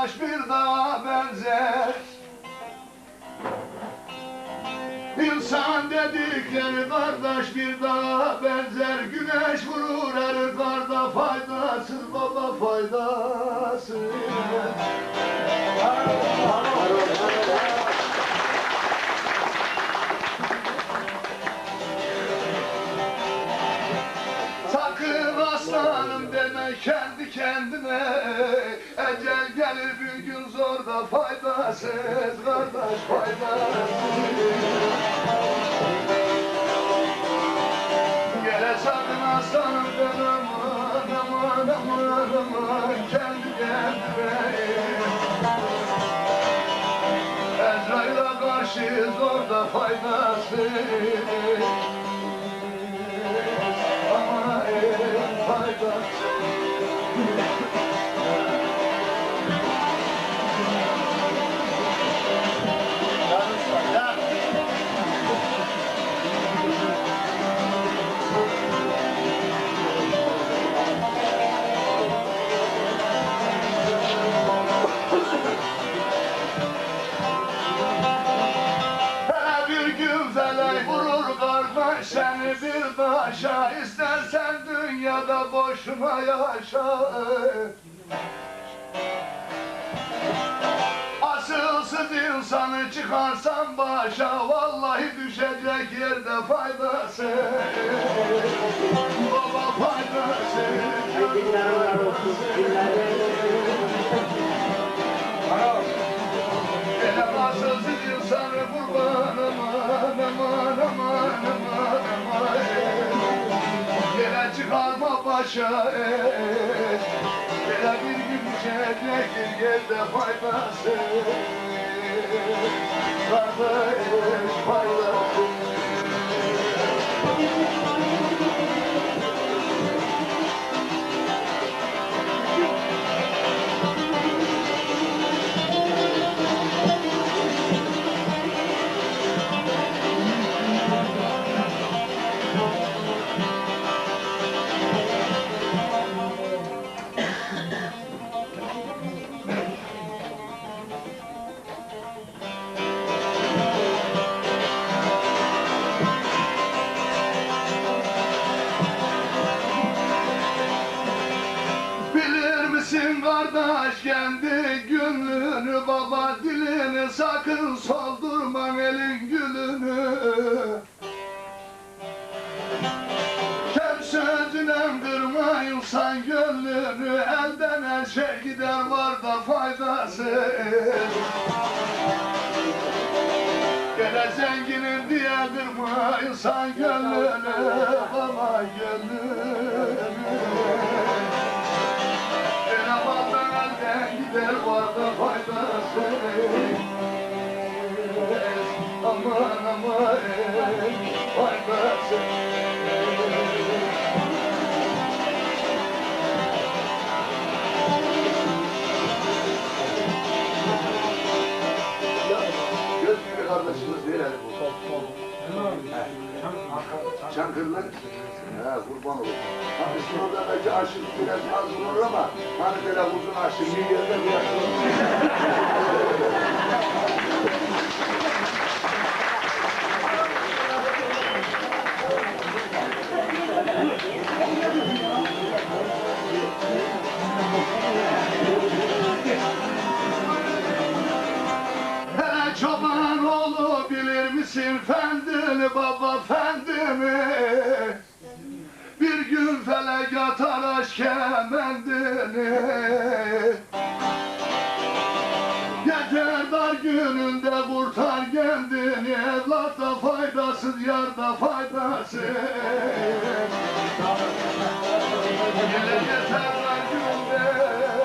kardeş bir dağa benzer. İnsan dedikleri kardeş bir dağa benzer. Güneş vurur erir karda faydasız baba faydasız. Sakın aslanım deme kendi kendine da faydasız Kardeş faydasız. Gele sakın aslanım deme aman aman aman aman Kendi kendine Ezrail'e karşı zor da faydasız felek vurur kardeş seni bir taşa İstersen dünyada boşuna yaşa. Asılsız insanı çıkarsan başa Vallahi düşecek yerde faydası başa Gene bir gün düşecek yerde faydası. Kardeş faydası kardeş kendi günlüğünü baba dilini sakın soldurma elin gülünü. Kem sözüne kırma insan gönlünü elden her şey gider var da faydası. Gene zenginin diye kırma insan gönlünü baba gönlünü Çankırı'nın He kurban olur. Hani şurada belki aşırı biraz az bulunur ama hani böyle uzun aşırı bir yerde bir. Hele çoban misin fendini baba fendini. Bir gün felek atar aşk kemendini Yeter dar gününde kurtar kendini Evlat da faydasız yar da faydasız Yine yeter dar gününde